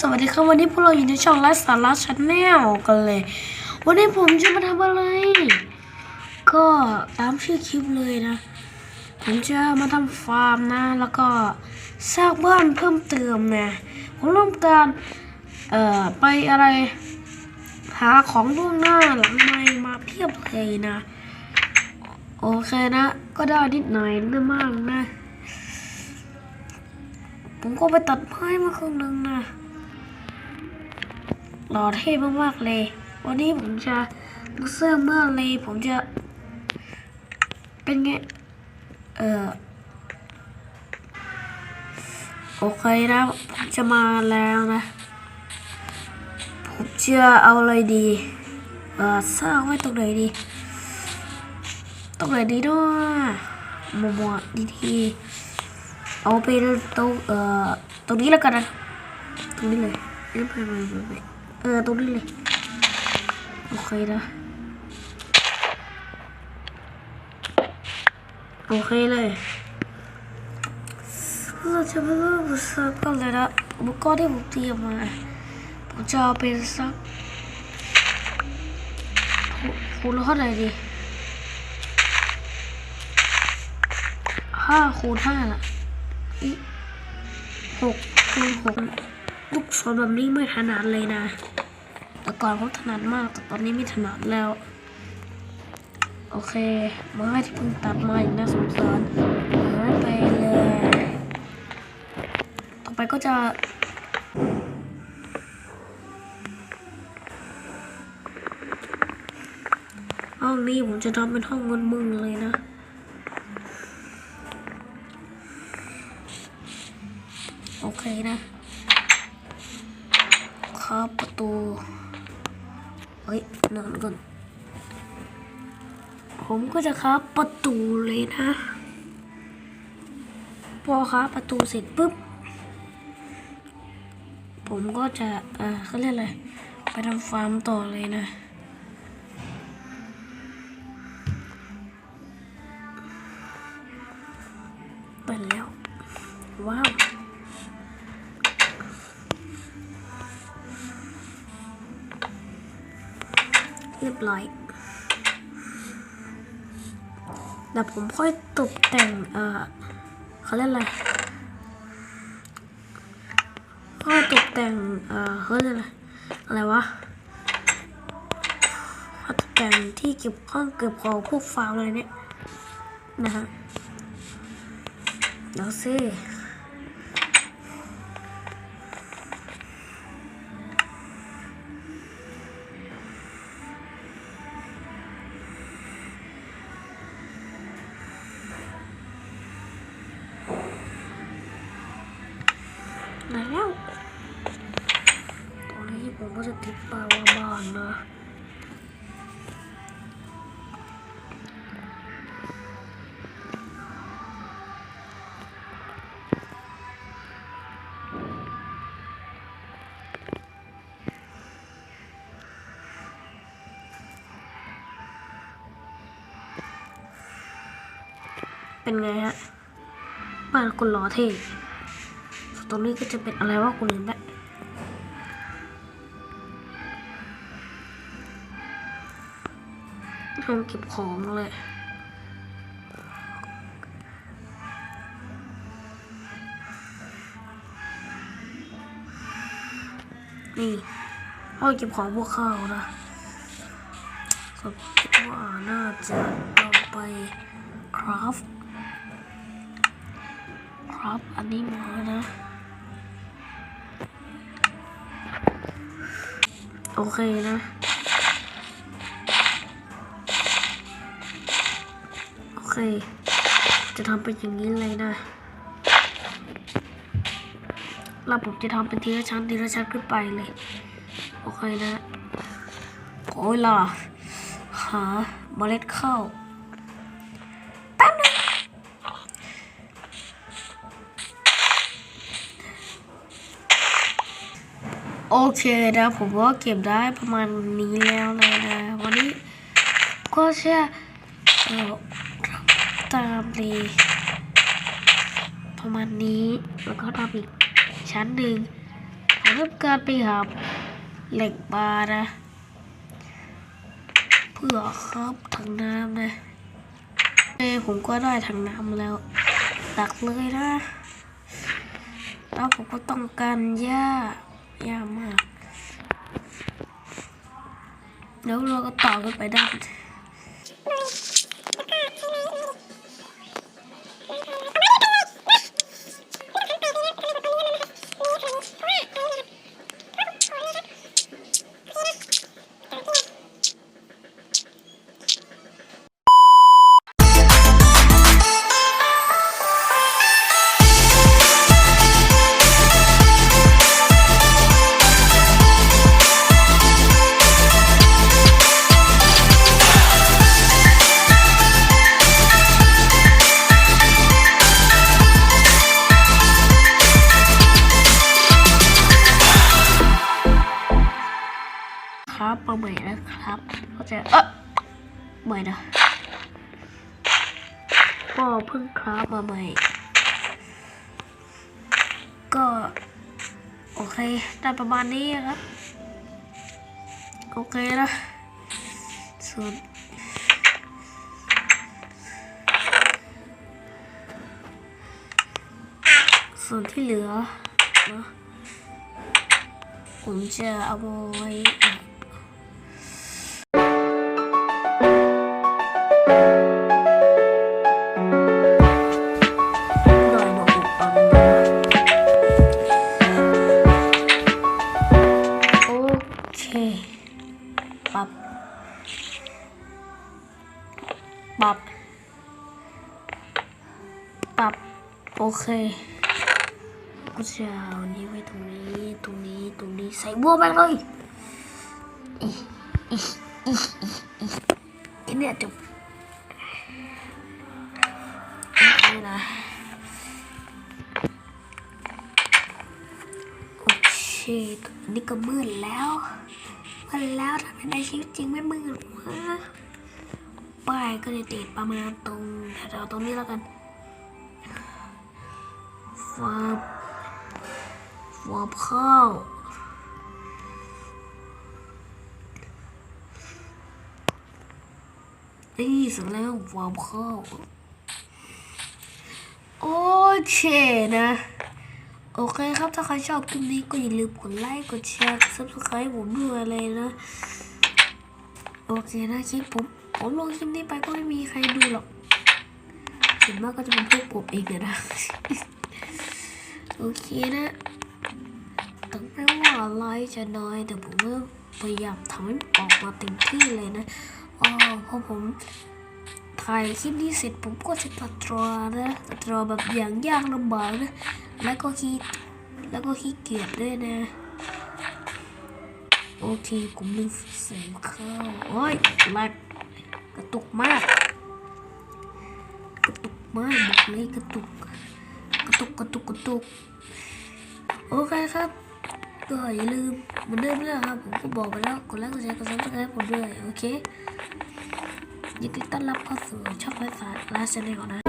สวัสดีครับวันนี้พวกเราอยู่ในช่องไลฟ์สาระชาแนลกันเลย วันนี้ผมจะมาทำอะไร ก็ตามชื่อคลิปเลยนะ ผมจะมาทำฟาร์มนะ แล้วก็สร้างบ้านเพิ่มเติมนะผมต้องการเอ่อไปอะไร หาของล่วงหน้าหลังไม่มาเพียบเลยนะ โอเคนะ ก็ได้นิดหน่อยไม่มากนะผมก็ไปตัดไม้มาครึ่งหนึงนะ หล่อเท่มากๆเลย วันนี้ผมจะมเสื้อเมื่อเลยผมจะ เป็นไง เออโอเคนะผมจะมาแล้วนะ ผมจะเอาอะไรดี เออสร้างไว้ตรงไหนดีตรงไหนดีเนาะมัวๆดีๆเอาไปตรงเอ่อตรงนี้แล้วกันนะตรงนี้เลยไม่ไม่ไม่ไม่ไม่ เออตรงนี้เลย โอเคนะ โอเคเลยเราจะมาเริ่มสร้างกันเลยนะอุปกรณ์ที่ผมเตรียมมาผมจะเอาเป็นสักคูณเท่าไหร่ดีห้าคูณห้าละหกคูณหกลูกศรแบบนี้ไม่ถนัดเลยนะ แต่ก่อนผมถนัดมาก แต่ตอนนี้ไม่ถนัดแล้ว โอเคไม้ที่เพิ่งตัดมาอย่างน่าสงสารหายไปเลย ต่อไปก็จะห้องนี้ผมจะทำเป็นห้องมึนมึงๆเลยนะโอเคนะ ครับประตู เฮ้ยนอนก่อน ผมก็จะครับประตูเลยนะ พอครับประตูเสร็จปุ๊บ ผมก็จะ เอ่อเขาเรียกอะไร ไปทำฟาร์มต่อเลยนะเปิดแล้ว ว้าว ร้อยเดี๋ยวผมค่อยตกแต่ง เออเขาเรียกอะไรค่อยตกแต่ง เออเขาเรียกอะไร อะไรวะค่อยตกแต่งที่เก็บข้องเก็บของพวกฟาร์มอะไรเนี่ยนะฮะเดี๋ยวสิ ก็จะติดปลาว่าบ้านนะเป็นไงฮะบ้านคุณหล่อเท่ตรงนี้ก็จะเป็นอะไรวะคุณลืมไปห้ องเก็บของเลยนี่ห้องเก็บของพวกเขาวนะผมคิดว่าน่าจะเอาไปคราฟครับอันนี้มานะ โอเคนะ เค จะทำเป็นอย่างนี้เลยนะแล้วผมจะทำเป็นทีละชั้นทีละชั้นขึ้นไปเลย โอเคนะขอเวลาหาเมล็ดข้าวแป๊บนึงโอเคนะผมว่าเก็บได้ประมาณนี้แล้วเลยนะ วันนี้ก็เชื่อ ตามเลยประมาณนี้แล้วก็ทำอีกชั้นหนึ่งผมทำการไปหาเหล็กมานะ เพื่อครับถังน้ำนะเอผมก็ได้ถังน้ำแล้วตักเลยนะ แล้วผมก็ต้องการหญ้าหญ้ามาก แล้วเราก็ต่อกันไปด้ นะครับก็จะเออใหม่นะก็เพิ่งคราฟมาใหม่ ก็ โอเคได้ประมาณนี้ครับ โอเคนะส่วนส่วนที่เหลือนะผมจะเอาไว้ ปรับ โอเคก็จะเอานี้ไว้ตรงนี้ ตรงนี้ ตรงนี้ ใส่บัวไปเลยอีอีอีอีอีอีเนี่ยจบนะโอเคตอนนี้ก็มืดแล้วมืดแล้วทำไมในชีวิตจริงไม่มืดวะป้ายก็จะติดประมาณตรงแถวๆตรงนี้แล้วกัน ฟาวอร์ปเข้านี่เสร็จแล้ววอร์ปเข้าโอเคนะ โอเคครับ ถ้าใครชอบคลิปนี้ก็อย่าลืมกดไลค์ กดแชร์ subscribe ผมด้วยเลยนะ โอเคนะคลิปผมผมลงคลิปนี้ไปก็ไม่มีใครดูหรอกส่วนมากก็จะเป็นพวกผมเองนะ โอเคนะถึงแม้ว่าไลค์จะน้อยแต่ผมก็พยายามทำให้ออกมาเต็มที่เลยนะอ๋อพอผมถ่ายคลิปนี้เสร็จผมก็จะตัดตรอนะตัดตรอแบบอย่างยากลำบากนะ แล้วก็ขี้แล้วก็ขี้เกียจด้วยนะ โอเคผมลืมเสียงเข้าโอ้ยแลกกระตุกมาก กระตุกมากบอกเลยกระตุก กระตุกกระตุกกระตุกโอเคครับ ก็อย่าลืมเหมือนเดิมนะครับผมก็บอกไปแล้วกดไลค์กดแชร์กดซับสไครป์ผมด้วยโอเคยินดีต้อนรับเข้าสู่ช่องไฟฟ้าลาชแนลนะ